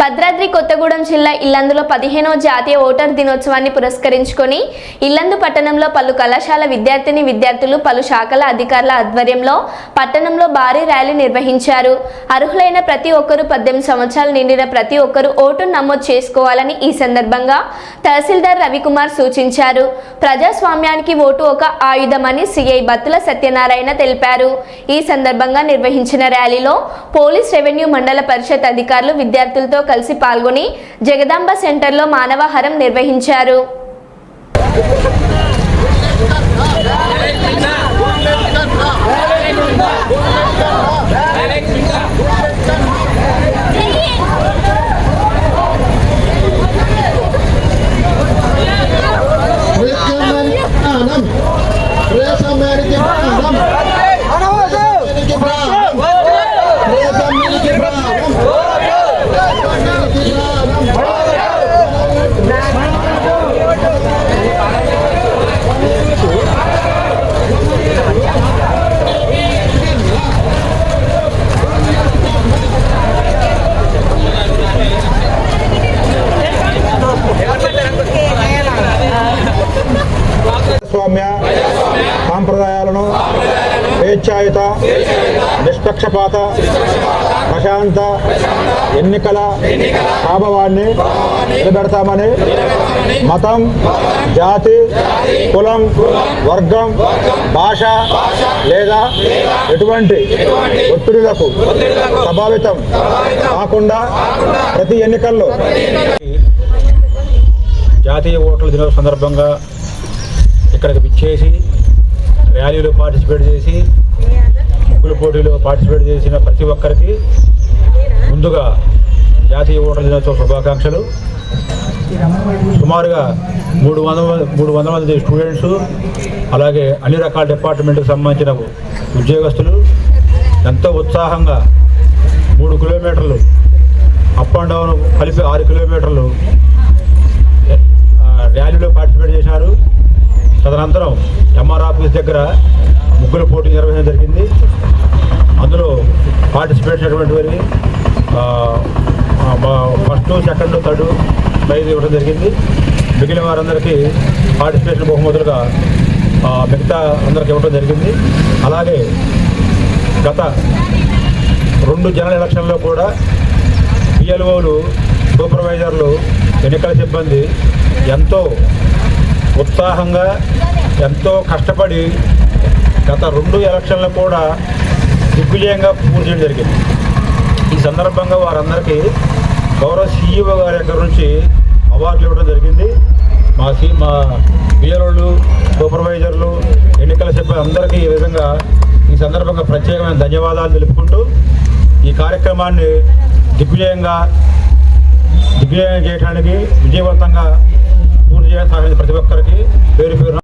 భద్రాద్రి కొత్తగూడెం జిల్లా ఇల్లందులో పదిహేనవ జాతీయ ఓటర్ దినోత్సవాన్ని పురస్కరించుకొని ఇల్లందు పట్టణంలో పలు కళాశాల విద్యార్థిని విద్యార్థులు పలు శాఖల అధికారుల ఆధ్వర్యంలో పట్టణంలో భారీ ర్యాలీ నిర్వహించారు. అర్హులైన ప్రతి ఒక్కరూ పద్దెనిమిది సంవత్సరాలు నిండిన ప్రతి ఒక్కరూ ఓటు నమోదు చేసుకోవాలని ఈ సందర్భంగా తహసీల్దార్ రవికుమార్ సూచించారు. ప్రజాస్వామ్యానికి ఓటు ఒక ఆయుధమని సిఐ బత్తుల సత్యనారాయణ తెలిపారు. ఈ సందర్భంగా నిర్వహించిన ర్యాలీలో పోలీస్ రెవెన్యూ మండల పరిషత్ అధికారులు విద్యార్థులతో కలిసి పాల్గొని జగదాంబ సెంటర్లో మానవహారం నిర్వహించారు. సాంప్రదాయాలను స్వేచ్ఛాయుత నిష్పక్షపాత ప్రశాంత ఎన్నికల ప్రభావాన్ని నిలబెడతామని మతం జాతి కులం వర్గం భాష లేదా ఎటువంటి ఒత్తిడులకు ప్రభావితం కాకుండా ప్రతి ఎన్నికల్లో జాతీయ ఓట్ల దినోత్సవం సందర్భంగా ఇక్కడికి విచ్చేసి ర్యాలీలో పార్టిసిపేట్ చేసి ముగ్గుల పోటీలో పార్టిసిపేట్ చేసిన ప్రతి ఒక్కరికి ముందుగా జాతీయ ఓటర్ దినోత్సవ శుభాకాంక్షలు. సుమారుగా మూడు వందల మూడు వందల మంది స్టూడెంట్స్ అలాగే అన్ని రకాల డిపార్ట్మెంట్కి సంబంధించిన ఉద్యోగస్తులు. ఎంతో ఉత్సాహంగా మూడు కిలోమీటర్లు అప్ అండ్ డౌన్ కలిపి ఆరు కిలోమీటర్లు అనంతరం ఎంఆర్ ఆఫీస్ దగ్గర ముగ్గురు పోటీ నిర్వహించడం జరిగింది. అందులో పార్టిసిపేట్ చేసినటువంటి వారి ఫస్ట్ సెకండ్ థర్డ్ ప్రైజ్ ఇవ్వడం జరిగింది. మిగిలిన వారందరికీ పార్టిసిపేషన్ బహుమతులుగా మిగతా అందరికి ఇవ్వడం జరిగింది. అలాగే గత రెండు జనరల్ ఎలక్షన్లో కూడా పిఎల్ఓలు సూపర్వైజర్లు ఎన్నికల సిబ్బంది ఎంతో ఉత్సాహంగా ఎంతో కష్టపడి గత రెండు ఎలక్షన్లు కూడా దిగ్విజయంగా పూర్తి చేయడం జరిగింది. ఈ సందర్భంగా వారందరికీ గౌరవ సీఈఓ గారి దగ్గర నుంచి అవార్డులు ఇవ్వడం జరిగింది. మా సీ మా బిఎల్ఓలు సూపర్వైజర్లు ఎన్నికల సిబ్బంది అందరికీ ఈ విధంగా ఈ సందర్భంగా ప్రత్యేకమైన ధన్యవాదాలు తెలుపుకుంటూ ఈ కార్యక్రమాన్ని దిగ్విజయంగా దిగ్విజయం చేయడానికి విజయవంతంగా పూర్తి చేయడానికి ప్రతి ఒక్కరికి. పేరు పేరు